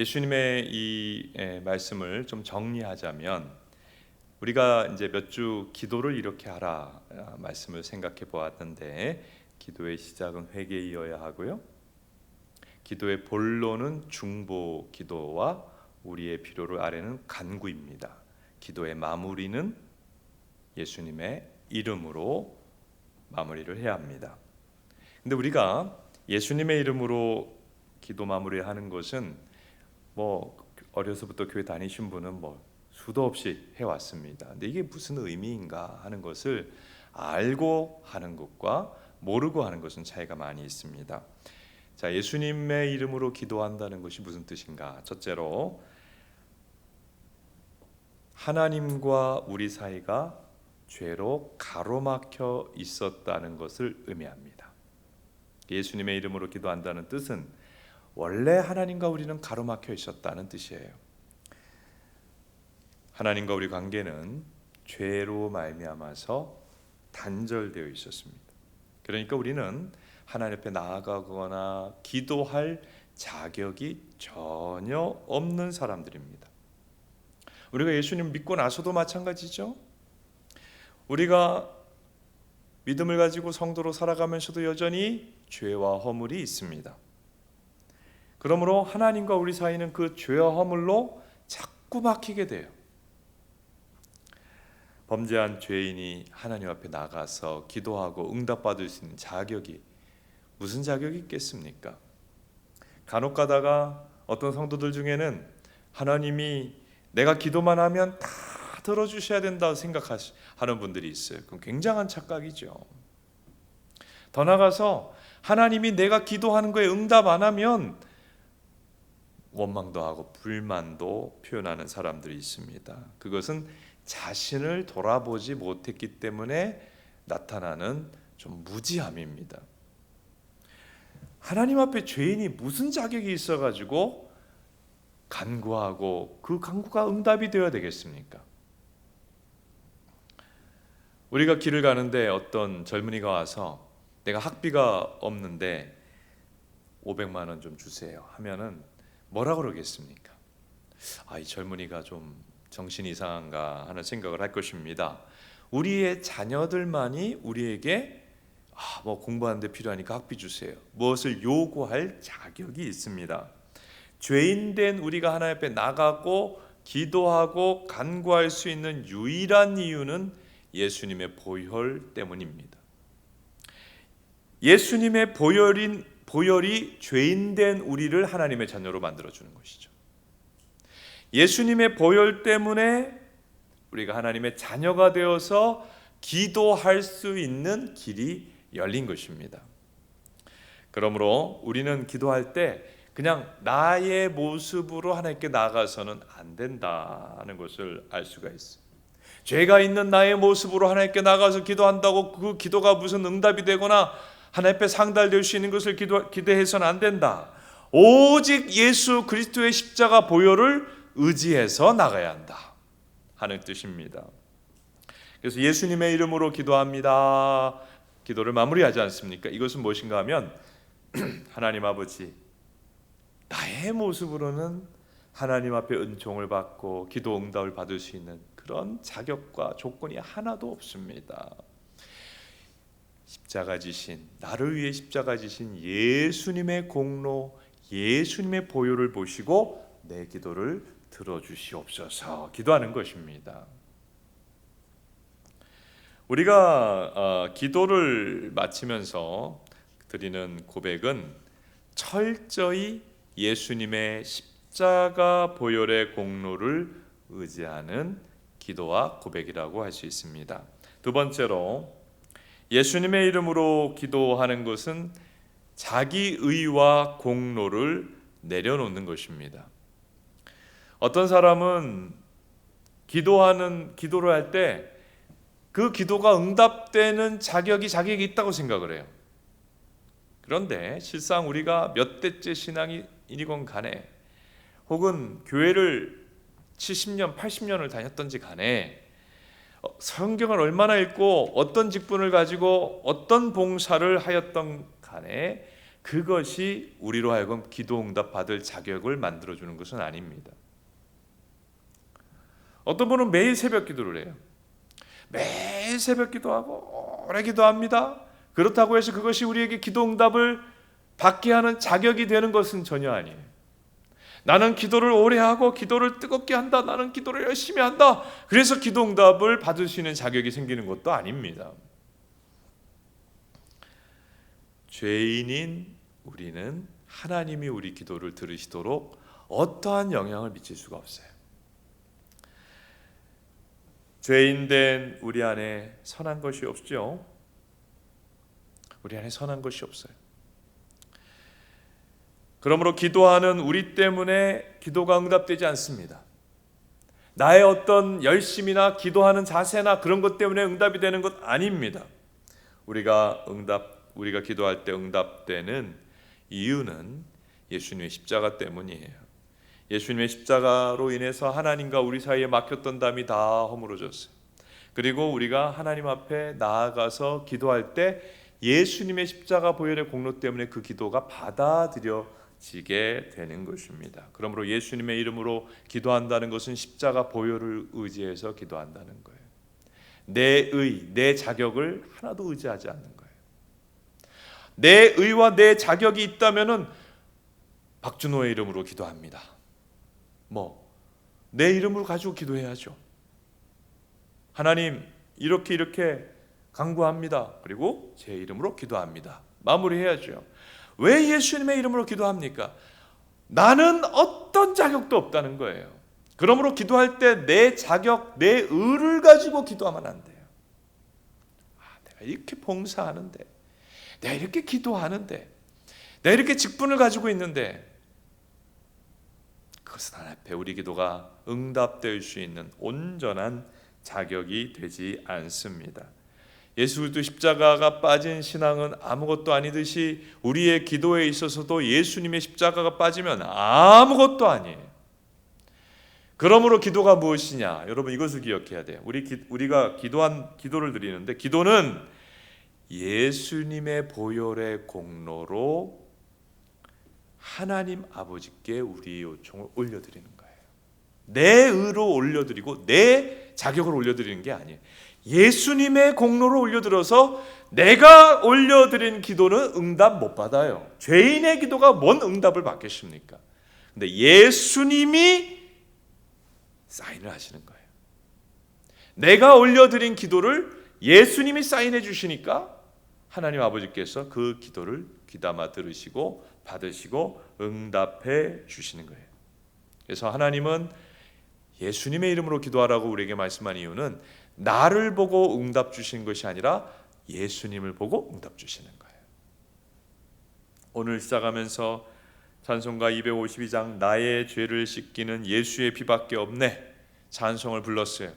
예수님의 이 에, 말씀을 좀 정리하자면 우리가 이제 몇 주 기도를 이렇게 하라 아, 말씀을 생각해 보았는데 기도의 시작은 회개이어야 하고요. 기도의 본론은 중보 기도와 우리의 필요를 아래는 간구입니다. 기도의 마무리는 예수님의 이름으로 마무리를 해야 합니다. 근데 우리가 예수님의 이름으로 기도 마무리하는 것은 뭐 어려서부터 교회 다니신 분은 뭐 수도 없이 해왔습니다. 근데 이게 무슨 의미인가 하는 것을 알고 하는 것과 모르고 하는 것은 차이가 많이 있습니다. 자, 예수님의 이름으로 기도한다는 것이 무슨 뜻인가? 첫째로 하나님과 우리 사이가 죄로 가로막혀 있었다는 것을 의미합니다. 예수님의 이름으로 기도한다는 뜻은 원래 하나님과 우리는 가로막혀 있었다는 뜻이에요. 하나님과 우리 관계는 죄로 말미암아서 단절되어 있었습니다. 그러니까 우리는 하나님 앞에 나아가거나 기도할 자격이 전혀 없는 사람들입니다. 우리가 예수님 믿고 나서도 마찬가지죠. 우리가 믿음을 가지고 성도로 살아가면서도 여전히 죄와 허물이 있습니다. 그러므로 하나님과 우리 사이는 그 죄와 허물로 자꾸 막히게 돼요. 범죄한 죄인이 하나님 앞에 나가서 기도하고 응답받을 수 있는 자격이 무슨 자격이 있겠습니까? 간혹 가다가 어떤 성도들 중에는 하나님이 내가 기도만 하면 다 들어주셔야 된다고 생각하는 분들이 있어요. 그럼 굉장한 착각이죠. 더 나가서 하나님이 내가 기도하는 거에 응답 안 하면 원망도 하고 불만도 표현하는 사람들이 있습니다. 그것은 자신을 돌아보지 못했기 때문에 나타나는 좀 무지함입니다. 하나님 앞에 죄인이 무슨 자격이 있어 가지고 간구하고 그 간구가 응답이 되어야 되겠습니까? 우리가 길을 가는데 어떤 젊은이가 와서 내가 학비가 없는데 500만 원 좀 주세요 하면은 뭐라 그러겠습니까? 아, 이 젊은이가 좀 정신이 이상한가 하는 생각을 할 것입니다. 우리의 자녀들만이 우리에게 아, 뭐 공부하는데 필요하니까 학비 주세요. 무엇을 요구할 자격이 있습니다. 죄인된 우리가 하나님 앞에 나가고 기도하고 간구할 수 있는 유일한 이유는 예수님의 보혈 때문입니다. 예수님의 보혈인 보혈이 죄인된 우리를 하나님의 자녀로 만들어 주는 것이죠. 예수님의 보혈 때문에 우리가 하나님의 자녀가 되어서 기도할 수 있는 길이 열린 것입니다. 그러므로 우리는 기도할 때 그냥 나의 모습으로 하나님께 나가서는 안 된다는 것을 알 수가 있습니다. 죄가 있는 나의 모습으로 하나님께 나가서 기도한다고 그 기도가 무슨 응답이 되거나 하나님 앞에 상달될 수 있는 것을 기대해서는 안 된다. 오직 예수 그리스도의 십자가 보혈을 의지해서 나가야 한다 하는 뜻입니다. 그래서 예수님의 이름으로 기도합니다. 기도를 마무리하지 않습니까? 이것은 무엇인가 하면 하나님 아버지 나의 모습으로는 하나님 앞에 은총을 받고 기도 응답을 받을 수 있는 그런 자격과 조건이 하나도 없습니다. 십자가 지신 나를 위해 십자가 지신 예수님의 공로 예수님의 보혈을 보시고 내 기도를 들어 주시옵소서 기도하는 것입니다. 우리가 어, 기도를 마치면서 드리는 고백은 철저히 예수님의 십자가 보혈의 공로를 의지하는 기도와 고백이라고 할 수 있습니다. 두 번째로 예수님의 이름으로 기도하는 것은 자기 의와 공로를 내려놓는 것입니다. 어떤 사람은 기도하는 기도를 할 때 그 기도가 응답되는 자격이 자기에게 있다고 생각을 해요. 그런데 실상 우리가 몇 대째 신앙이건 간에 혹은 교회를 70년, 80년을 다녔던지 간에 어, 성경을 얼마나 읽고 어떤 직분을 가지고 어떤 봉사를 하였던 간에 그것이 우리로 하여금 기도 응답 받을 자격을 만들어 주는 것은 아닙니다. 어떤 분은 매일 새벽 기도를 해요. 매일 새벽 기도하고 오래 기도합니다. 그렇다고 해서 그것이 우리에게 기도 응답을 받게 하는 자격이 되는 것은 전혀 아니에요. 나는 기도를 오래 하고 기도를 뜨겁게 한다. 나는 기도를 열심히 한다. 그래서 기도 응답을 받을 수 있는 자격이 생기는 것도 아닙니다. 죄인인 우리는 하나님이 우리 기도를 들으시도록 어떠한 영향을 미칠 수가 없어요. 죄인된 우리 안에 선한 것이 없죠. 우리 안에 선한 것이 없어요. 그러므로 기도하는 우리 때문에 기도가 응답되지 않습니다. 나의 어떤 열심이나 기도하는 자세나 그런 것 때문에 응답이 되는 것 아닙니다. 우리가 응답 우리가 기도할 때 응답되는 이유는 예수님의 십자가 때문이에요. 예수님의 십자가로 인해서 하나님과 우리 사이에 막혔던 담이 다 허물어졌어요. 그리고 우리가 하나님 앞에 나아가서 기도할 때 예수님의 십자가 보혈의 공로 때문에 그 기도가 받아들여 지게 되는 것입니다. 그러므로 예수님의 이름으로 기도한다는 것은 십자가 보혈을 의지해서 기도한다는 거예요. 내 의, 내 자격을 하나도 의지하지 않는 거예요. 내 의와 내 자격이 있다면은 박준호의 이름으로 기도합니다. 뭐 내 이름으로 가지고 기도해야죠. 하나님 이렇게 이렇게 강구합니다. 그리고 제 이름으로 기도합니다. 마무리해야죠. 왜 예수님의 이름으로 기도합니까? 나는 어떤 자격도 없다는 거예요. 그러므로 기도할 때 내 자격, 내 의를 가지고 기도하면 안 돼요. 아, 내가 이렇게 봉사하는데, 내가 이렇게 기도하는데, 내가 이렇게 직분을 가지고 있는데, 그것은 앞에 우리 기도가 응답될 수 있는 온전한 자격이 되지 않습니다. 예수 그리스도 십자가가 빠진 신앙은 아무것도 아니듯이 우리의 기도에 있어서도 예수님의 십자가가 빠지면 아무것도 아니에요. 그러므로 기도가 무엇이냐? 여러분 이것을 기억해야 돼요. 우리 기, 우리가 기도한 기도를 드리는데 기도는 예수님의 보혈의 공로로 하나님 아버지께 우리의 요청을 올려 드리는 거예요. 내 의로 올려드리고 내 자격을 올려드리는 게 아니에요. 예수님의 공로로 올려들어서 내가 올려드린 기도는 응답 못 받아요. 죄인의 기도가 뭔 응답을 받겠습니까? 근데 예수님이 사인을 하시는 거예요. 내가 올려드린 기도를 예수님이 사인해 주시니까 하나님 아버지께서 그 기도를 귀담아 들으시고 받으시고 응답해 주시는 거예요. 그래서 하나님은 예수님의 이름으로 기도하라고 우리에게 말씀한 이유는 나를 보고 응답 주신 것이 아니라 예수님을 보고 응답 주시는 거예요. 오늘 시작하면서 찬송가 252장 나의 죄를 씻기는 예수의 피밖에 없네 찬송을 불렀어요.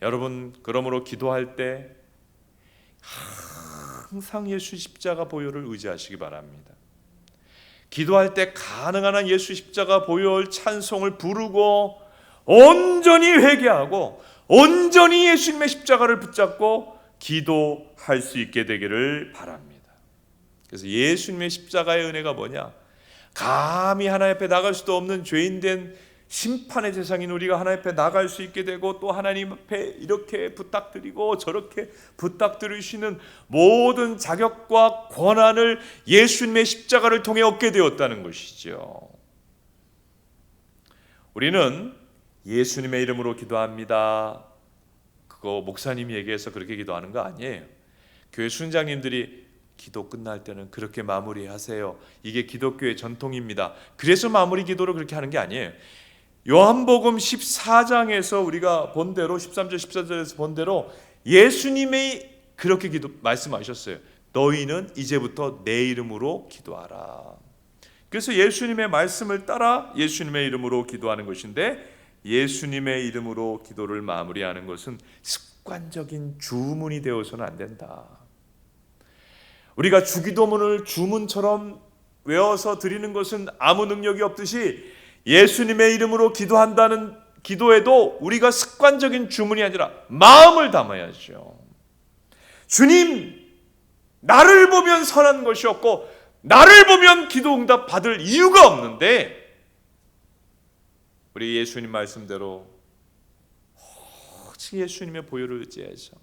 여러분 그러므로 기도할 때 항상 예수 십자가 보혈을 의지하시기 바랍니다. 기도할 때 가능한 한 예수 십자가 보혈 찬송을 부르고 온전히 회개하고 온전히 예수님의 십자가를 붙잡고 기도할 수 있게 되기를 바랍니다. 그래서 예수님의 십자가의 은혜가 뭐냐? 감히 하나님 앞에 나갈 수도 없는 죄인 된 심판의 세상인 우리가 하나님 앞에 나갈 수 있게 되고 또 하나님 앞에 이렇게 부탁드리고 저렇게 부탁드리시는 모든 자격과 권한을 예수님의 십자가를 통해 얻게 되었다는 것이죠. 우리는 예수님의 이름으로 기도합니다. 그거 목사님이 얘기해서 그렇게 기도하는 거 아니에요. 교회 순장님들이 기도 끝날 때는 그렇게 마무리하세요. 이게 기독교의 전통입니다. 그래서 마무리 기도를 그렇게 하는 게 아니에요. 요한복음 14장에서 우리가 본 대로 13절 14절에서 본 대로 예수님이 그렇게 기도 말씀하셨어요. 너희는 이제부터 내 이름으로 기도하라. 그래서 예수님의 말씀을 따라 예수님의 이름으로 기도하는 것인데 예수님의 이름으로 기도를 마무리하는 것은 습관적인 주문이 되어서는 안 된다. 우리가 주기도문을 주문처럼 외워서 드리는 것은 아무 능력이 없듯이 예수님의 이름으로 기도한다는 기도에도 우리가 습관적인 주문이 아니라 마음을 담아야죠. 주님, 나를 보면 선한 것이 없고 나를 보면 기도 응답 받을 이유가 없는데 우리 예수님 말씀대로 오직 예수님의 보혈을 의지해서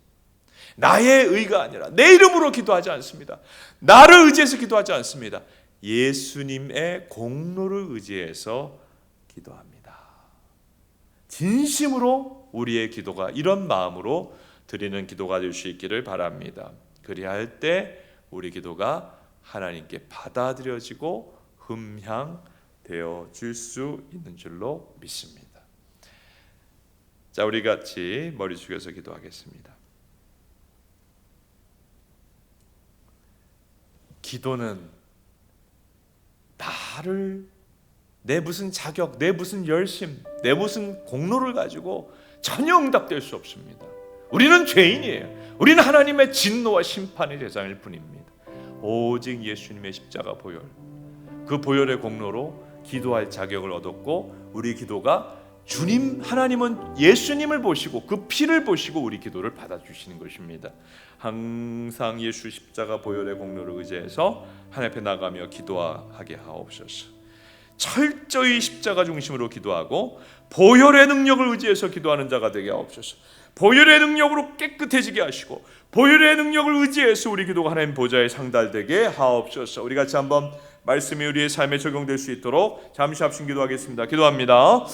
나의 의가 아니라 내 이름으로 기도하지 않습니다. 나를 의지해서 기도하지 않습니다. 예수님의 공로를 의지해서 기도합니다. 진심으로 우리의 기도가 이런 마음으로 드리는 기도가 될 수 있기를 바랍니다. 그리할 때 우리 기도가 하나님께 받아들여지고 흠향 되어 줄 수 있는 줄로 믿습니다. 자, 우리 같이 머리 숙여서 기도하겠습니다. 기도는 나를 내 무슨 자격, 내 무슨 열심, 내 무슨 공로를 가지고 전혀 응답될 수 없습니다. 우리는 죄인이에요. 우리는 하나님의 진노와 심판의 대상일 뿐입니다. 오직 예수님의 십자가 보혈, 그 보혈의 공로로 기도할 자격을 얻었고 우리 기도가 주님 하나님은 예수님을 보시고 그 피를 보시고 우리 기도를 받아 주시는 것입니다. 항상 예수 십자가 보혈의 공로를 의지해서 하나님 앞에 나가며 기도하게 하옵소서. 철저히 십자가 중심으로 기도하고 보혈의 능력을 의지해서 기도하는 자가 되게 하옵소서. 보혈의 능력으로 깨끗해지게 하시고 보혈의 능력을 의지해서 우리 기도가 하나님 보좌에 상달되게 하옵소서. 우리 같이 한번 말씀이 우리의 삶에 적용될 수 있도록 잠시 합심 기도하겠습니다. 기도합니다.